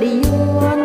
เดียวน